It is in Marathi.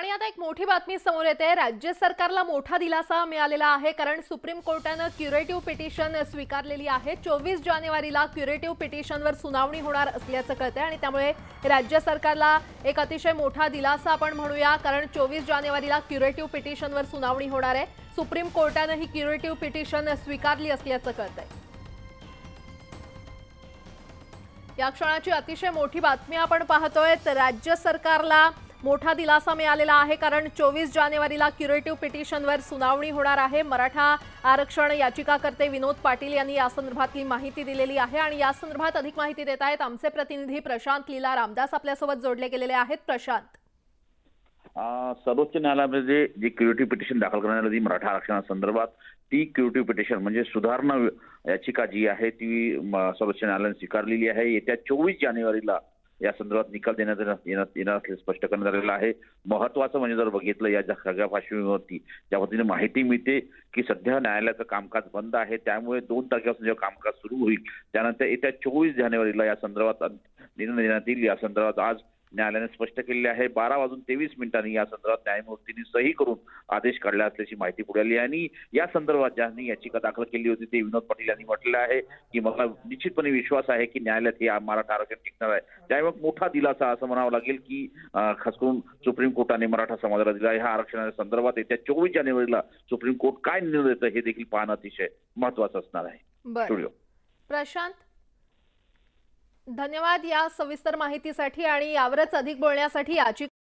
आणि आता एक मोठी बातमी समोर येते. राज्य सरकारला मोठा दिलासा मिळालेला आहे कारण सुप्रीम कोर्टानं क्युरेटिव्ह पिटिशन स्वीकारलेली आहे. चोवीस जानेवारीला क्युरेटिव्ह पिटिशनवर सुनावणी होणार असल्याचं कळतंय आणि त्यामुळे राज्य सरकारला एक अतिशय मोठा दिलासा आपण म्हणूया कारण चोवीस जानेवारीला क्युरेटिव्ह पिटिशनवर सुनावणी होणार आहे. सुप्रीम कोर्टानं ही क्युरेटिव्ह पिटिशन स्वीकारली असल्याचं कळतंय. या क्षणाची अतिशय मोठी बातमी आपण पाहतोय. तर राज्य सरकारला मोठा दिलासा मिळालेला आहे कारण चोवीस जानेवारीला क्युरेटिव्ह पिटिशनवर सुनावणी होणार आहे. मराठा आरक्षण याचिकाकर्ते विनोद पाटील यांनी यासंदर्भातली माहिती दिलेली आहे आणि या संदर्भात अधिक माहिती देत आहेत आमचे प्रतिनिधी प्रशांत लीला रामदास आपल्यासोबत जोडले गेलेले आहेत. प्रशांत. सर्वोच्च न्यायालयामध्ये जी क्युरेटिव्ह पिटिशन दाखल करण्यात आली मराठा आरक्षणासंदर्भात ती क्युरेटिव्ह पिटिशन म्हणजे सुधारणा याचिका जी आहे ती सर्वोच्च न्यायालयाने स्वीकारलेली आहे. येत्या चोवीस जानेवारीला या संदर्भात निकाल देण्यात येणार- येणार येणार स्पष्ट करण्यात आलेलं आहे. महत्वाचं म्हणजे जर बघितलं या ज्या सगळ्या पार्श्वभूमीवरती ज्या पद्धतीने माहिती मिळते की सध्या न्यायालयाचं कामकाज बंद आहे त्यामुळे दोन तारखेपासून जेव्हा कामकाज सुरू होईल त्यानंतर येत्या चोवीस जानेवारीला या संदर्भात निर्णय देण्यात येईल या संदर्भात आज न्यायालयाने स्पष्ट केलेले आहे. बारा वाजून तेवीस मिनिटांनी या संदर्भात न्यायमूर्तींनी सही करून आदेश काढला असल्याची माहिती पुढे आली आणि या संदर्भात ज्यांनी याचिका दाखल केली होती ते विनोद पाटील यांनी म्हटलेलं आहे की मला निश्चितपणे विश्वास आहे की न्यायालयात हे मराठा आरक्षण टिकणार आहे. त्यामुळे मोठा दिलासा असं म्हणावं लागेल की खास करून सुप्रीम कोर्टाने मराठा समाजाला दिला ह्या आरक्षणाच्या संदर्भात येत्या चोवीस जानेवारीला सुप्रीम कोर्ट काय निर्णय देतं हे देखील पाहणं अतिशय महत्वाचं असणार आहे. प्रशांत धन्यवाद या सविस्तर माहितीसाठी आणि यावरच अधिक बोलण्यासाठी याची